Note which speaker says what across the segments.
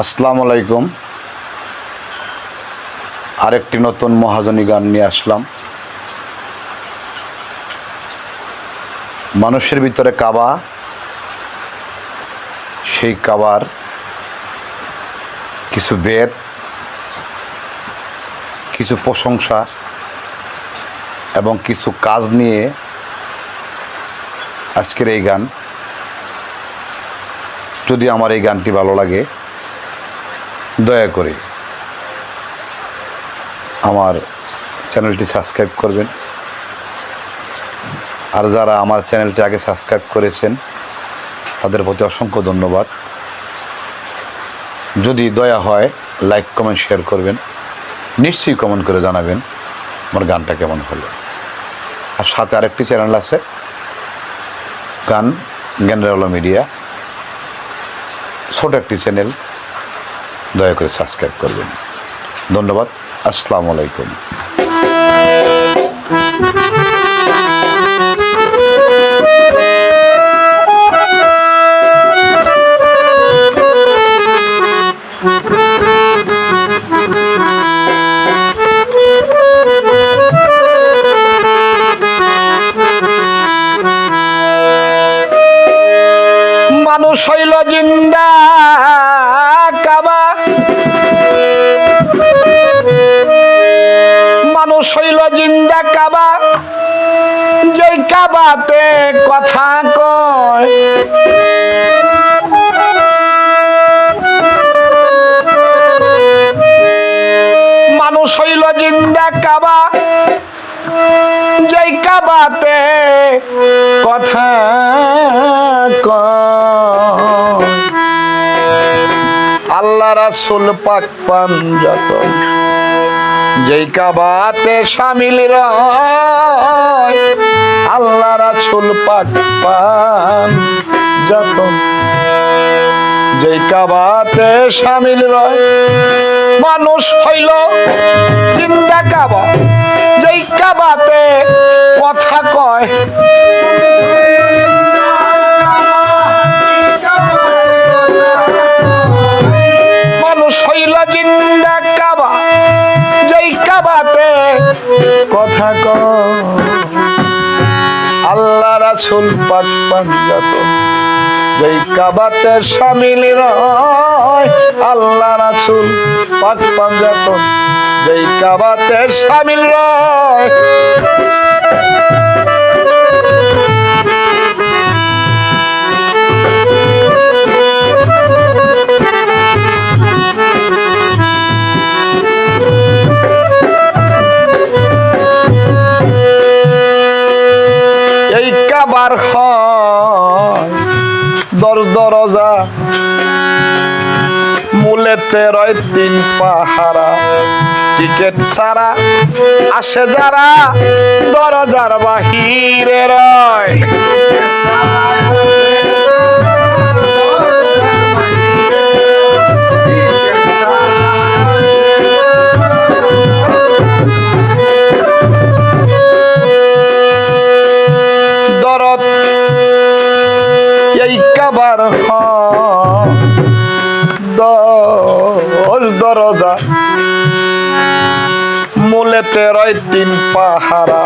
Speaker 1: আসসালামু আলাইকুম। আরেকটি নতুন মহাজনী গান নিয়ে আসলাম। মানুষের ভিতরে কাবা, সেই কাবার কিছু বেদ, কিছু প্রশংসা এবং কিছু কাজ নিয়ে আজকের এই গান। যদি আমার এই গানটি ভালো লাগে দয়া করে আমার চ্যানেলটি সাবস্ক্রাইব করবেন। আর যারা আমার চ্যানেলটি আগে সাবস্ক্রাইব করেছেন, তাদের প্রতি অসংখ্য ধন্যবাদ। যদি দয়া হয়, লাইক, কমেন্ট, শেয়ার করবেন। নিশ্চয়ই কমেন্ট করে জানাবেন আমার গানটা কেমন হলো। আর সাথে আরেকটি চ্যানেল আছে, গান জ্ঞানের মিডিয়া। ছোট একটি চ্যানেল দয়া করে সাবস্ক্রাইব করবেন। ধন্যবাদ। আসসালামু আলাইকুম।
Speaker 2: কথা কয়। মানুষ হইল জিন্দা কাবা যেই কাবাতে কথা আল্লাহ রাসুল পাক পান যত। যেই কাবাতে সামিল রয়, আল্লাহ রাসুল পাক পান। যত যেই কাবাতে সামিল রয়, মানুষ হইল বৃন্দা কাবা। যেই কাবাতে কথা কয় পাঞ্জাত যেই কাবাতে সামিল রয় আল্লাহ রাসুল পাক পাঞ্জাত যেই কাবাতে সামিল রয় মূলেতে রয় তিন পাহারা। টিকেট ছাড়া আসে যারা দরজার বাহিরে রয়। দরদ এই কাবার হয়। দরজা। মূলেতে রয় তিন পাহারা।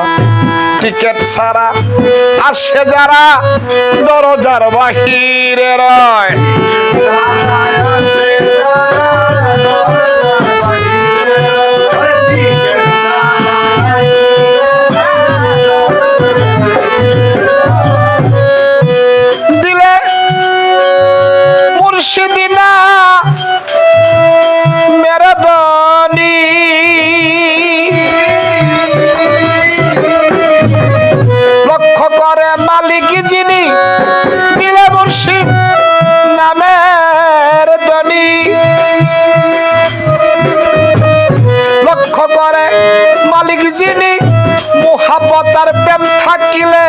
Speaker 2: টিকেট সারা আসে যারা দরজার বাহিরে রয়। মোহাবতার প্রেম থাকিলে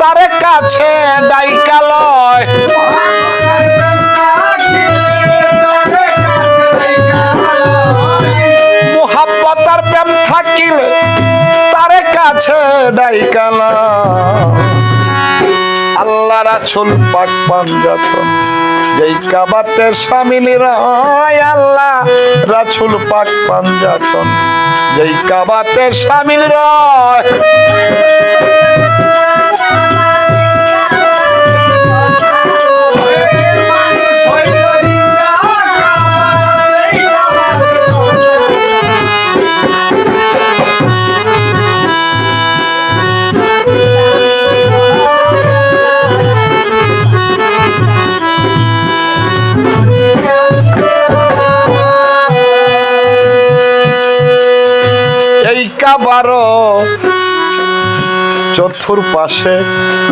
Speaker 2: তারে কাছে ডাইকালয় মোহাবতার প্রেম থাকিলে তারে কাছে ডাইকালয় আল্লাহ রাসুল পাক পাঞ্জাত যেই কাবাতে সামিল রয় আল্লাহ রাসুল পাক পাঞ্জাতন যেই কাবাতে সামিল রয়। কাবারও চতুর্পাশে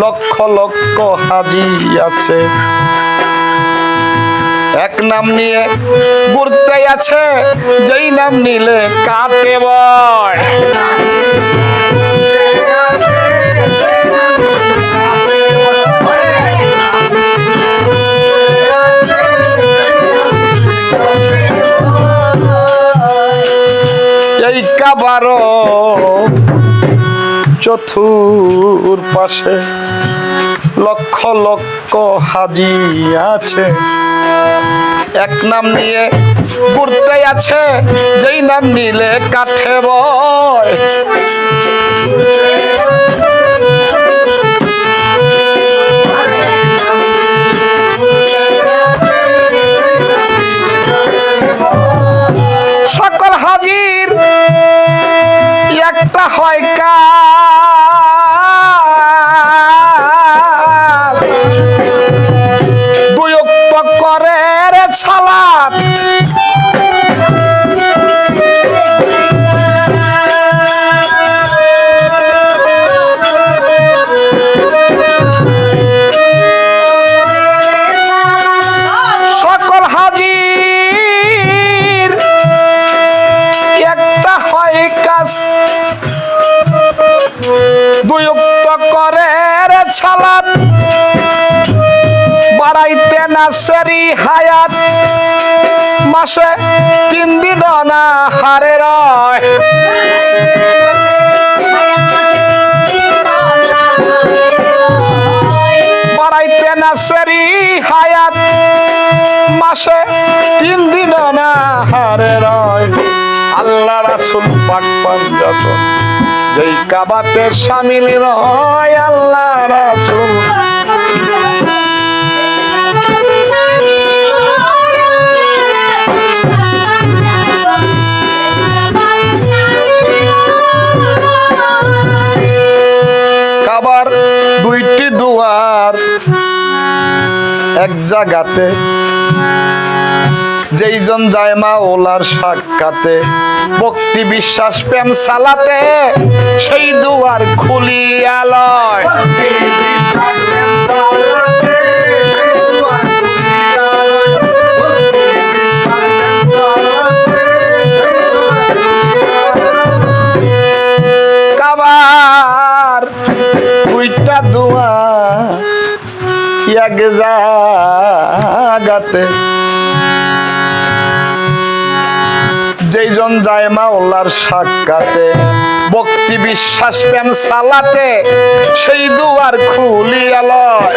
Speaker 2: লক্ষ লক্ষ হাজি আছে। এক নাম নিয়ে ঘুরতে আছে, যেই নাম নিলে কাটে বয়? চতুর পাশে লক্ষ লক্ষ হাজি আছে। এক নাম নিয়ে ঘুরতে আছে, যেই নাম নিলে কাঠে বয়। বাড়াইতে না হায়াত। মাসে তিন দিন না হারে রয়। বাড়াইতে না সেরি হায়াত। মাসে তিন দিন না হারে রয়। আল্লাহ রাসুল পাক পাঞ্জাত যেই কাবাতে সামিল রয় আল্লাহ রাসুল। এক জায়গাতে যেইজন যায় মা ওলার সাক্ষাতে, ভক্তি বিশ্বাস প্রেম সালাতে সেই দুয়ার খুলিয়া লয়। কাবার দুয়ার এক জাগাতে যেইজন যায় মা ওল্লার সাক্ষাতে ভক্তি বিশ্বাস প্রেম সালাতে সেই দুয়ার খুলিয়া লয়।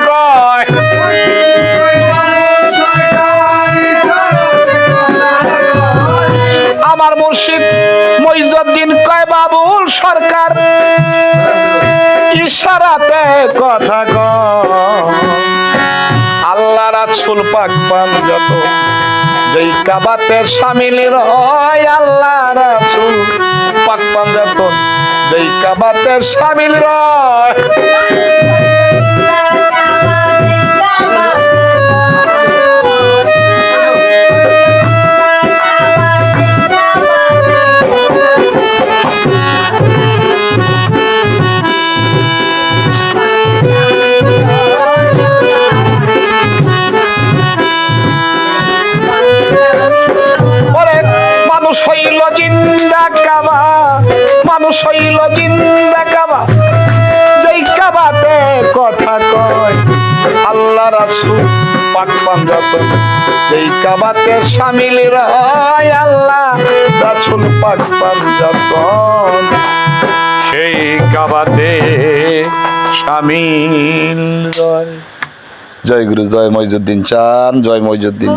Speaker 2: কথা ক আল্লাহ রাসুল পাক পান যত। যেই কাবাতে সামিল রয় আল্লাহ রাসুল পাক পান যত। যেই কাবাতে সামিল রয় হইল জিন্দা কাবা, যেই কাবাতে কথা কয়। আল্লাহ রাসূল পাক পাঞ্জাতন যেই কাবাতে শামিল রয়, আল্লাহ রাসূল পাক পাঞ্জাতন সেই কাবাতে শামিল রয়। জয় গুরু জয় মইজুদ্দিন চান, জয় মইজুদ্দিন